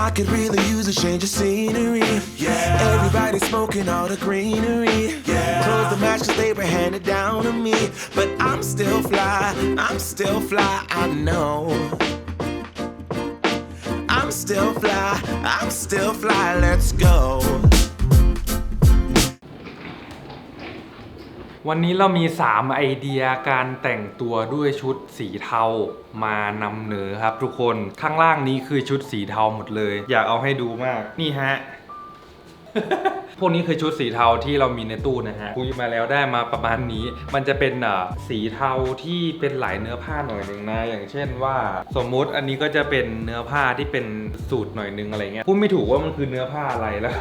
I could really use a change of scenery. Yeah. Everybody smoking all the greenery. Yeah. Close the match 'cause they were handed down to me. But I'm still fly, I'm still fly, I know. I'm still fly, I'm still fly, let's go. วันนี้เรามี 3 ไอเดียการแต่งตัวด้วยชุดสีเทามานำเหนอครับทุกคนข้างล่างนี้คือชุดสีเทาหมดเลย อยากเอาให้ดูมากนี่ฮะ พวกนี้คือชุดสีเทาที่เรามีในตู้นะฮะคุยมาแล้วได้มาประมาณนี้ มันจะเป็นอะสีเทาที่เป็นหลายเนื้อผ้าหน่อยหนึ่งนะ อย่างเช่นว่า สมมุติอันนี้ก็จะเป็นเนื้อผ้าที่เป็นสูตรหน่อยหนึงอะไรเงี้ยพูดไม่ถูกว่ามันคือเนื้อผ้าอะไรแล้ว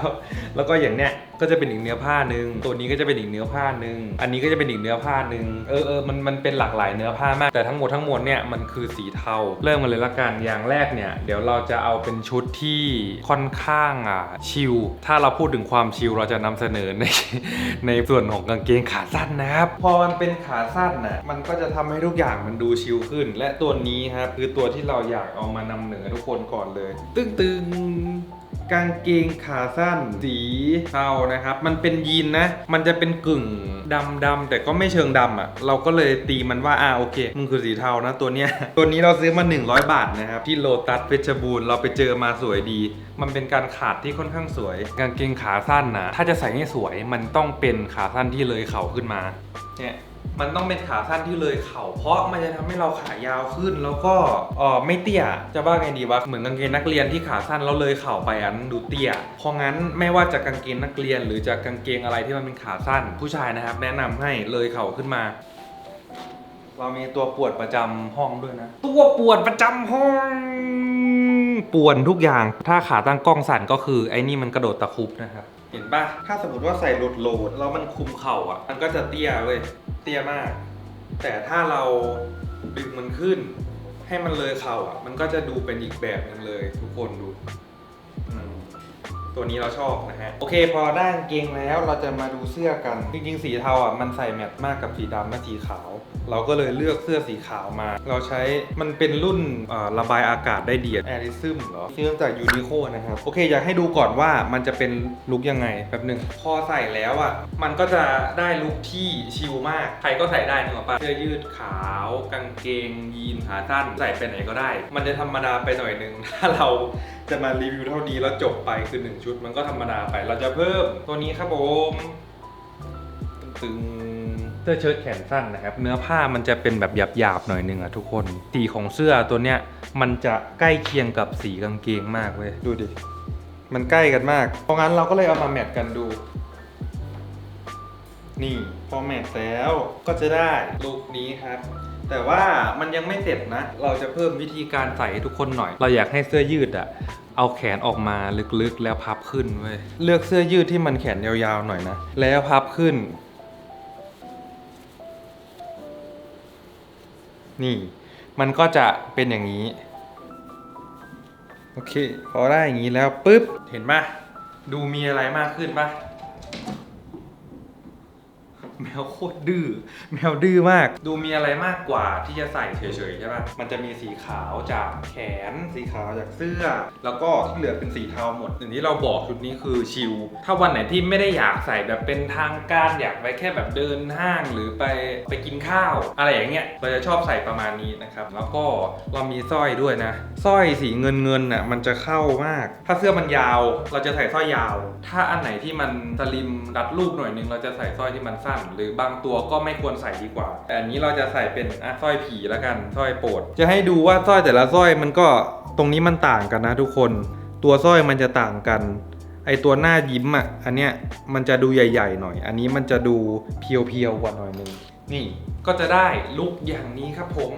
แล้วก็อย่างเนี้ยก็จะเป็นอีกเนื้อผ้าหนึ่งตัวนี้ก็จะเป็นอีกเนื้อผ้าหนึ่งอันนี้ก็จะเป็นอีกเนื้อผ้าหนึ่งเออเออมันมันเป็นหลากหลายเนื้อผ้ามาก แต่ทั้งหมดทั้งมวลเนี่ยมันคือสีเทา เริ่มกันเลยละกันอย่างแรกเนี่ยเดี๋ยวเราจะเอาเป็นชุดที่ค่อนข้างอะชิลถ้าเราพูดถึงความชิลเราจะนำเสนอในในส่วนของกางเกงขาสั้นนะครับ พอมันเป็นขาสั้นน่ะมันก็จะทำให้ทุกอย่างมันดูชิลขึ้น และตัวนี้ครับคือตัวที่เราอยากเอามานำเหนือทุกคนก่อนเลย ตึ้งตึง กางเกงขาสั้นสีเทานะครับ มันเป็นยีนนะ มันจะเป็นกึ่งดำดำแต่ก็ไม่เชิงดำอะ เราก็เลยตีมันว่า อ่าโอเคมันคือสีเทานะตัวเนี้ย ตัวนี้เราซื้อมา 100 บาทนะครับ ที่โลตัสเพชรบูรณ์เราไปเจอมาสวยดี มันเป็นการขาดที่ค่อนข้างสวย กางเกงขาสั้นนะถ้าจะใส่ให้สวยมันต้องเป็นขาสั้นที่เลยเข่าขึ้นมาเนี่ย มันต้องเป็นขาสั้นที่เลยเข่า เพราะมันจะทำให้เราขายาวขึ้น แล้วก็เออไม่เตี้ย จะว่าไงดีวะ เหมือนกางเกงนักเรียนที่ขาสั้นแล้วเลยเข่าไปอันดูเตี้ย เพราะงั้นไม่ว่าจะกางเกงนักเรียน หรือจะกางเกงอะไรที่มันเป็นขาสั้น ผู้ชายนะครับ แนะนำให้เลยเข่าขึ้นมา เรามีตัวปวดประจำห้องด้วยนะ ตัวปวดประจำห้องป่วนทุกอย่าง ถ้าขาตั้งกล้องสั่นก็คือไอ้นี่มันกระโดดตะคุบนะครับ เห็นปะถ้าสมมติว่าใส่โหลดโหลดแล้วมันคุมเข่าอะ มันก็จะเตี้ยเว้ย ตี้ยมาก แต่ถ้าเราดึงมันขึ้น ให้มันเลยเข่าอะ มันก็จะดูเป็นอีกแบบหนึงเลยทุกคนดู ตัวนี้เราชอบนะฮะ โอเค พอได้กางเกงแล้วเราจะมาดูเสื้อกัน จริงๆ สีเทาอะมันใส่แมทมากกับสีดำและสีขาว เราก็เลยเลือกเสื้อสีขาวมา เราใช้มันเป็นรุ่นระบายอากาศได้ดีแอริซึมเหรอซื้อมาจากยูนิโคนะครับ โอเค อยากให้ดูก่อนว่ามันจะเป็นลุคยังไงแป๊บหนึ่งพอใส่แล้วอะมันก็จะได้ลุคที่ชิลมาก ใครก็ใส่ได้นึกออกปะเสื้อยืดขาวกางเกงยีนขาสั้นใส่ไปไหนก็ได้ มันจะธรรมดาไปหน่อยนึงถ้าเรา จะมารีวิวเท่านี้แล้วจบไปคือหนึ่งชุด มันก็ธรรมดาไป เราจะเพิ่มตัวนี้ครับผมตึงเสื้อเชิ้ตแขนสั้นนะครับ เนื้อผ้ามันจะเป็นแบบหยาบๆหน่อยนึงอะทุกคน สีของเสื้อตัวเนี้ยมันจะใกล้เคียงกับสีกางเกงมากเว้ยดูดิ มันใกล้กันมาก เพราะงั้นเราก็เลยเอามาแมทกันดู นี่พอแมทแล้วก็จะได้ลุคนี้ครับ แต่ว่ามันยังไม่เสร็จนะ เราจะเพิ่มวิธีการใส่ให้ทุกคนหน่อย เราอยากให้เสื้อยืดอะเอาแขนออกมาลึกๆแล้วพับขึ้นเว้ย เลือกเสื้อยืดที่มันแขนยาวๆหน่อยนะ แล้วพับขึ้น นี่ มันก็จะเป็นอย่างนี้ โอเค พอได้อย่างนี้แล้วปุ๊บ เห็นปะดูมีอะไรมากขึ้นปะ แมวโคตรดื้อแมวดื้อมาก ดูมีอะไรมากกว่าที่จะใส่เฉยๆใช่ปะมันจะมีสีขาวจากแขน สีขาวจากเสื้อ แล้วก็ที่เหลือเป็นสีเทาหมดอย่างที่เราบอกชุดนี้คือชิลถ้าวันไหนที่ไม่ได้อยากใส่แบบเป็นทางการอยากไปแค่แบบเดินห้างหรือไปไปกินข้าว อะไรอย่างเงี้ยเราจะชอบใส่ประมาณนี้นะครับแล้วก็เรามีสร้อยด้วยนะสร้อยสีเงินเงินๆน่ะมันจะเข้ามาก ถ้าเสื้อมันยาวเราจะใส่สร้อยยาว ถ้าอันไหนที่มันสลิมรัดรูปหน่อยนึงเราจะใส่สร้อยที่มันสั้นหรือบางตัวก็ไม่ควรใส่ดีกว่า แต่อันนี้เราจะใส่เป็นอะสร้อยผีแล้วกันสร้อยโปรด จะให้ดูว่าสร้อยแต่ละสร้อยมันก็ตรงนี้มันต่างกันนะทุกคน ตัวสร้อยมันจะต่างกันไอตัวหน้ายิ้มอะ อันเนี้ยมันจะดูใหญ่ๆหน่อย อันนี้มันจะดูเพียวๆกว่าหน่อยนึง นี่ก็จะได้ลุกอย่างนี้ครับผม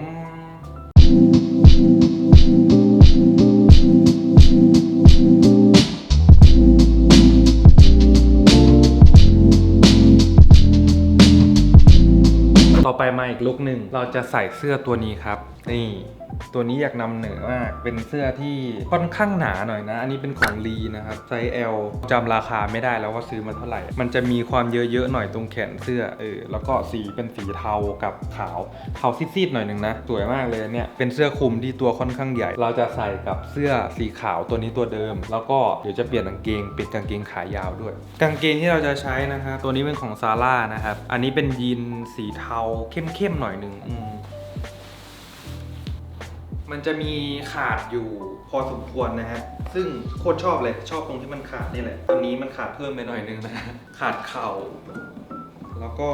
าอีกลุกหนึ่งเราจะใส่เสื้อตัวนี้ครับ นี่ ตัวนี้อยากนำเหนือมาก เป็นเสื้อที่ค่อนข้างหนาหน่อยนะ อันนี้เป็นของลีนะครับ ไซส์ L จำราคาไม่ได้แล้วว่าซื้อมาเท่าไหร่ มันจะมีความเยอะๆหน่อยตรงแขนเสื้อ เออ แล้วก็สีเป็นสีเทากับขาว เทาซีดๆหน่อยหนึ่งนะ สวยมากเลยเนี่ย เป็นเสื้อคลุมที่ตัวค่อนข้างใหญ่ เราจะใส่กับเสื้อสีขาวตัวนี้ตัวเดิม แล้วก็เดี๋ยวจะเปลี่ยนกางเกง เป็นกางเกงขายาวด้วย กางเกงที่เราจะใช้นะครับ ตัวนี้เป็นของซาร่านะครับ อันนี้เป็นยีนสีเทาเข้มๆหน่อยหนึ่ง มันจะมีขาดอยู่พอสมควรนะฮะ ซึ่งโคตรชอบเลยชอบตรงที่มันขาดนี่แหละตันนี้มันขาดเพิ่มไปหน่อยนึงนะ ขาดเข่า แล้วก็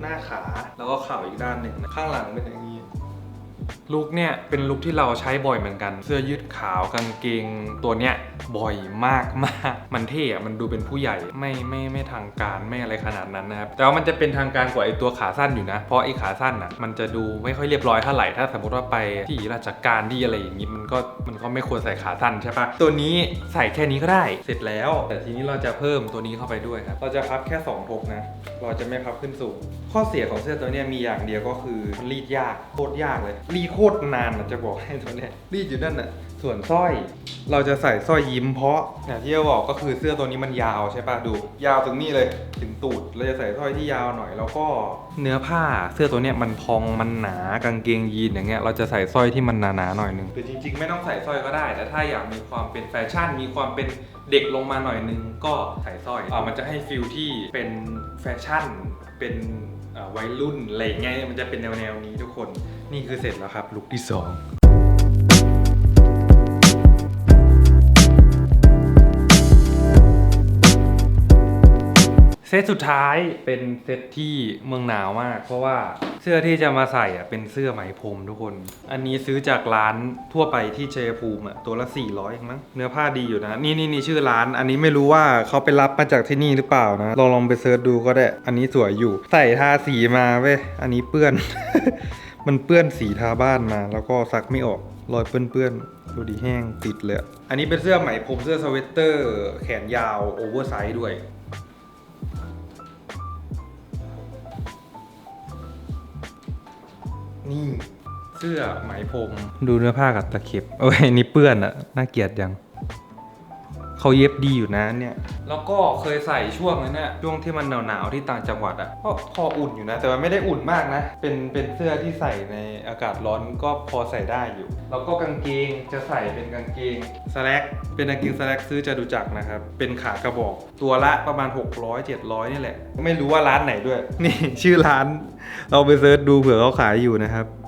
หน้าขา แล้วก็เข่าอีกด้านหนึ่งนะข้างหลังเป็นอย่างนี้ ลุคเนี่ยเป็นลุคที่เราใช้บ่อยเหมือนกัน เสื้อยืดขาวกางเกงตัวเนี้ยบ่อยมากมากมันเท่อะมันดูเป็นผู้ใหญ่ไม่ไม่ไม่ทางการไม่อะไรขนาดนั้นนะครับแต่ว่ามันจะเป็นทางการกว่าไอตัวขาสั้นอยู่นะ เพราะไอขาสั้นอะมันจะดูไม่ค่อยเรียบร้อยเท่าไหร่ถ้าสมมติว่าไปที่ราชการที่อะไรอย่างงี้มันก็มันก็ไม่ควรใส่ขาสั้นใช่ปะตัวนี้ใส่แค่นี้ก็ได้เสร็จแล้ว แต่ทีนี้เราจะเพิ่มตัวนี้เข้าไปด้วยครับเราจะพับแค่สองทบนะเราจะไม่พับขึ้นสูงข้อเสียของเสื้อตัวเนี้ยมีอย่างเดียวก็คือรีดยากโคตรยากเลยรีดคตรนานอะจะบอกให้ตัวเนี้ยรีดอยู่นั่นน่ะส่วนสร้อย เราจะใส่สร้อยยิ้มเพราะอย่างที่เราบอกก็คือเสื้อตัวนี้มันยาวใช่ปะดู ยาวถึงนี่เลยถึงตูดเราจะใส่สร้อยที่ยาวหน่อย แล้วก็เนื้อผ้าเสื้อตัวเนี้ยมันพองมันหนากางเกงยีนอย่างเงี้ยเราจะใส่สร้อยที่มันหนาๆหน่อยนึงคือจริง ๆ ไม่ต้องใส่สร้อยก็ได้ แต่ถ้าอยากมีความเป็นแฟชั่น มีความเป็นเด็กลงมาหน่อยนึงก็ใส่สร้อยอ่ามันจะให้ฟิลที่เป็นแฟชั่นเป็นวัยรุ่นอะไรเงี้ยมันจะเป็นแนวๆนี้ทุกคน นี่คือเสร็จแล้วครับลุคที่สองเซตสุดท้ายเป็นเซตที่เมืองหนาวมาก เพราะว่าเสื้อที่จะมาใส่อะเป็นเสื้อไหมพรมทุกคน อันนี้ซื้อจากร้านทั่วไปที่เชยภูมิอะตัวละ 400เองมั้งเนื้อผ้าดีอยู่นะ นี่นี่นี่ชื่อร้าน อันนี้ไม่รู้ว่าเขาไปรับมาจากที่นี่หรือเปล่านะลองลองไปเซิร์ชดูก็ได้ อันนี้สวยอยู่ ใส่ทาสีมาเว้ยอันนี้เปื้อน มันเปื้อนสีทาบ้านมา แล้วก็ซักไม่ออกรอยเปื้อนๆดูดีแห้งติดเลยอันนี้เป็นเสื้อไหมพรมเสื้อสเวตเตอร์ แขนยาวโอเวอร์ไซส์ด้วยนี่เสื้อไหมพรมดูเนื้อผ้ากับตะเข็บโอ้ยนี่เปื้อนอะน่าเกลียดยัง เขาเย็บดีอยู่นะเนี่ย แล้วก็เคยใส่ช่วงนั้นเนี่ยช่วงที่มันหนาวๆที่ต่างจังหวัดอะก็พออุ่นอยู่นะ แต่ว่าไม่ได้อุ่นมากนะ เป็นเป็นเสื้อที่ใส่ในอากาศร้อนก็พอใส่ได้อยู่ แล้วก็กางเกงจะใส่เป็นกางเกงสแลกเป็นกางเกงสแลกซื้อจะดูจักรนะครับ เป็นขากระบอก ตัวละประมาณ 600 700 นี่แหละ ไม่รู้ว่าร้านไหนด้วย นี่ชื่อร้าน เราไปเซิร์ชดูเผื่อเขาขายอยู่นะครับทุก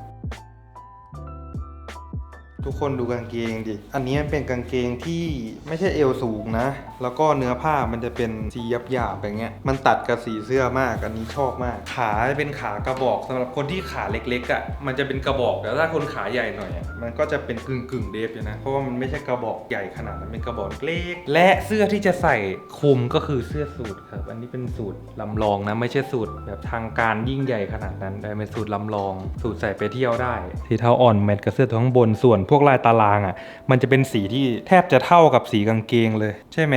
คนดูกางเกงดิ อันนี้มันเป็นกางเกงที่ไม่ใช่เอวสูงนะ แล้วก็เนื้อผ้ามันจะเป็นสียับหยาบๆอย่างเงี้ย มันตัดกับสีเสื้อมาก อันนี้ชอบมาก ขาเป็นขากระบอกสำหรับคนที่ขาเล็กๆอะ่ะ มันจะเป็นกระบอก แต่ถ้าคนขาใหญ่หน่อยอะมันก็จะเป็นกึ่งกึ่งเดฟอยู่นะ เพราะว่ามันไม่ใช่กระบอกใหญ่ขนาดนั้น เป็นกระบอกเล็ก และเสื้อที่จะใส่คลุมก็คือเสื้อสูทครับ อันนี้เป็นสูตรลำลองนะ ไม่ใช่สูตรแบบทางการยิ่งใหญ่ขนาดนั้นแต่เป็นสูตรลำลอง สูตรใส่ไปเที่ยวได้ สีเทาอ่อนแมทกับเสื้อตัวข้งบน ส่วนพวกลายตารางอะ มันจะเป็นสีที่แทบจะเท่ากับสีกางเกงเลย ใช่ไหม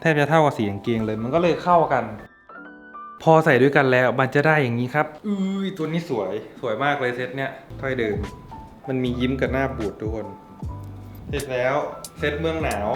แทบจะเท่ากับสีกางเกงเลย มันก็เลยเข้ากัน พอใส่ด้วยกันแล้วมันจะได้อย่างนี้ครับอุ้ยตัวนี้สวยสวยมากเลยเซตเนี้ยถ้อยเดิม มันมียิ้มกับหน้าบูดทุกคนเสร็จแล้วเซตเมืองหนาว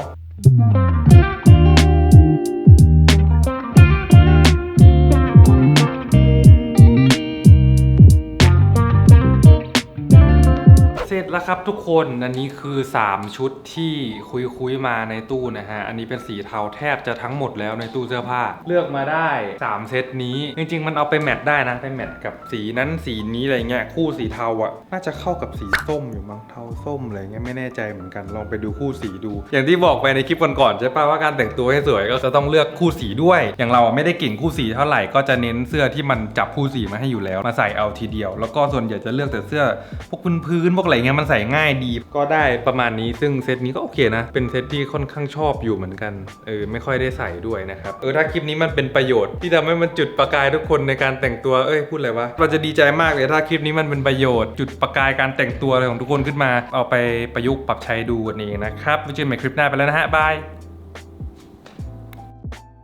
ร็จแล้วครับทุกคน อันนี้คือ 3 ชุดที่คุยคุยมาในตู้นะฮะ อันนี้เป็นสีเทาแทบจะทั้งหมดแล้วในตู้เสื้อผ้า เลือกมาได้ 3 เซตนี้ จริง ๆ มันเอาไปแมทได้นะ ไปแมทกับสีนั้นสีนี้อะไรเงี้ย คู่สีเทาอะน่าจะเข้ากับสีส้มอยู่มั้ง เทาส้มอะไรเงี้ยไม่แน่ใจเหมือนกัน ลองไปดูคู่สีดู อย่างที่บอกไปในคลิปก่อนๆใช่ปะว่าการแต่งตัวให้สวยก็จะต้องเลือกคู่สีด้วย อย่างเราอะไม่ได้เก่งคู่สีเท่าไหร่ ก็จะเน้นเสื้อที่มันจับคู่สีมาให้อยู่แล้ว มาใส่เอาทีเดียว แล้วก็ส่วนใหญ่จะเลือกแต่เสื้อพวกพื้นๆพวกอะไรเงี้ยมันใส่ง่ายดีก็ได้ประมาณนี้ซึ่งเซตนี้ก็โอเคนะ เป็นเซตที่ค่อนข้างชอบอยู่เหมือนกันเออไม่ค่อยได้ใส่ด้วยนะครับเออถ้าคลิปนี้มันเป็นประโยชน์ที่ทำให้มันจุดประกายทุกคนในการแต่งตัวเอ้ยพูดอะไรวะเราจะดีใจมากเลยถ้าคลิปนี้มันเป็นประโยชน์จุดประกายการแต่งตัวอะไรของทุกคนขึ้นมา เอาไปประยุกต์ปรับใช้ดูกันเองนะครับไว้เจอกันใหม่คลิปหน้าไปแล้วนะฮะบาย